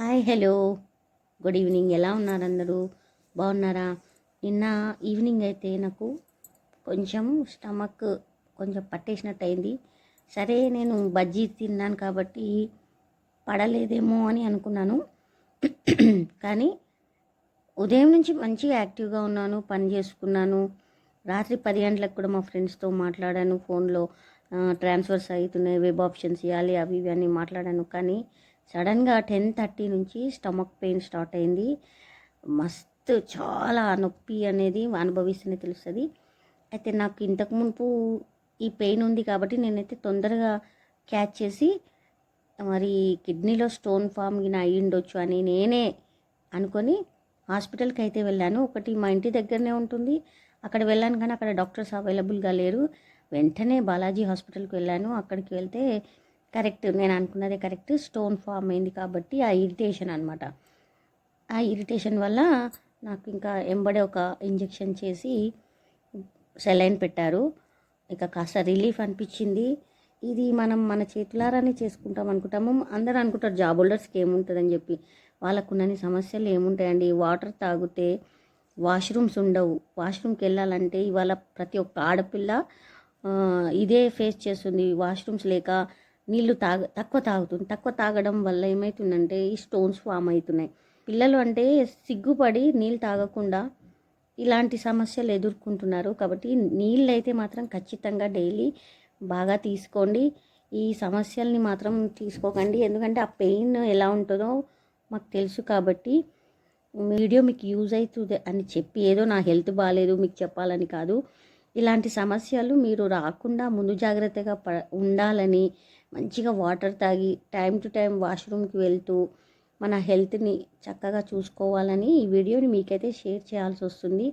Hi hello. Good evening. ఎలా ఉన్నారు అందరూ? బాగున్నారా? నిన్న ఈవినింగ్ అయితే నాకు కొంచెం స్టమక్ కొంచెం పట్టేసినట్టు అయింది సరే నేను బజ్జీ తిన్నాను కాబట్టి పడలేదేమో అని అనుకున్నాను. కానీ ఉదయం నుంచి మంచిగా యాక్టివ్గా ఉన్నాను పని చేసుకున్నాను. రాత్రి పది గంటలకు కూడా మా ఫ్రెండ్స్తో మాట్లాడాను ఫోన్లో. ట్రాన్స్ఫర్స్ అవుతున్నాయి వెబ్ ఆప్షన్స్ ఇవ్వాలి అవి ఇవి అని మాట్లాడాను. కానీ సడన్గా టెన్ థర్టీ నుంచి స్టమక్ పెయిన్ స్టార్ట్ అయింది. మస్తు చాలా నొప్పి అనేది అనుభవిస్తూనే తెలుస్తుంది. అయితే నాకు ఇంతకు మునుపు ఈ పెయిన్ ఉంది కాబట్టి నేనైతే తొందరగా క్యాచ్ చేసి మరి కిడ్నీలో స్టోన్ ఫామ్ గిన అయి ఉండొచ్చు అని నేనే అనుకొని హాస్పిటల్కి అయితే వెళ్ళాను. ఒకటి మా ఇంటి దగ్గరనే ఉంటుంది. అక్కడ వెళ్ళాను కానీ అక్కడ డాక్టర్స్ అవైలబుల్గా లేరు. వెంటనే బాలాజీ హాస్పిటల్కి వెళ్ళాను. అక్కడికి వెళ్తే కరెక్ట్ నేను అనుకున్నదే కరెక్ట్. స్టోన్ ఫామ్ అయింది కాబట్టి ఆ ఇరిటేషన్ అనమాట ఆ ఇరిటేషన్ వల్ల నాకు ఇంకా ఎంబడే ఒక ఇంజెక్షన్ చేసి సెలైన్ పెట్టారు. ఇక కాస్త రిలీఫ్ అనిపించింది. ఇది మనం మన చేతులారానే చేసుకుంటాం అనుకుంటాము. అందరూ అనుకుంటారు జాబ్ హోల్డర్స్కి ఏముంటుందని చెప్పి. వాళ్ళకున్న సమస్యలు ఏముంటాయండి? వాటర్ తాగితే వాష్రూమ్స్ ఉండవు. వాష్రూమ్కి వెళ్ళాలంటే ఇవాళ ప్రతి ఒక్క ఆడపిల్ల ఇదే ఫేస్ చేస్తుంది. వాష్రూమ్స్ లేక నీళ్ళు తాగ తక్కువ తాగుతుంది. తక్కువ తాగడం వల్ల ఏమవుతుందంటే ఈ స్టోన్స్ ఫామ్ అవుతున్నాయి. పిల్లలు అంటే సిగ్గుపడి నీళ్ళు తాగకుండా ఇలాంటి సమస్యలు ఎదుర్కొంటున్నారు. కాబట్టి నీళ్ళు అయితే మాత్రం ఖచ్చితంగా డైలీ బాగా తీసుకోండి. ఈ సమస్యల్ని మాత్రం తీసుకోకండి. ఎందుకంటే ఆ పెయిన్ ఎలా ఉంటుందో మాకు తెలుసు కాబట్టి వీడియో మీకు యూజ్ అవుతుంది అని చెప్పి ఏదో నా హెల్త్ బాగాలేదు మీకు చెప్పాలని కాదు. ఇలాంటి సమస్యలు మీరు రాకుండా ముందు జాగ్రత్తగా ప ఉండాలని మంచిగా వాటర్ తాగి టైం టు టైం వాష్రూమ్కి వెళ్తూ మన హెల్త్ని చక్కగా చూసుకోవాలని ఈ వీడియోని మీకైతే షేర్ చేయాల్సి వస్తుంది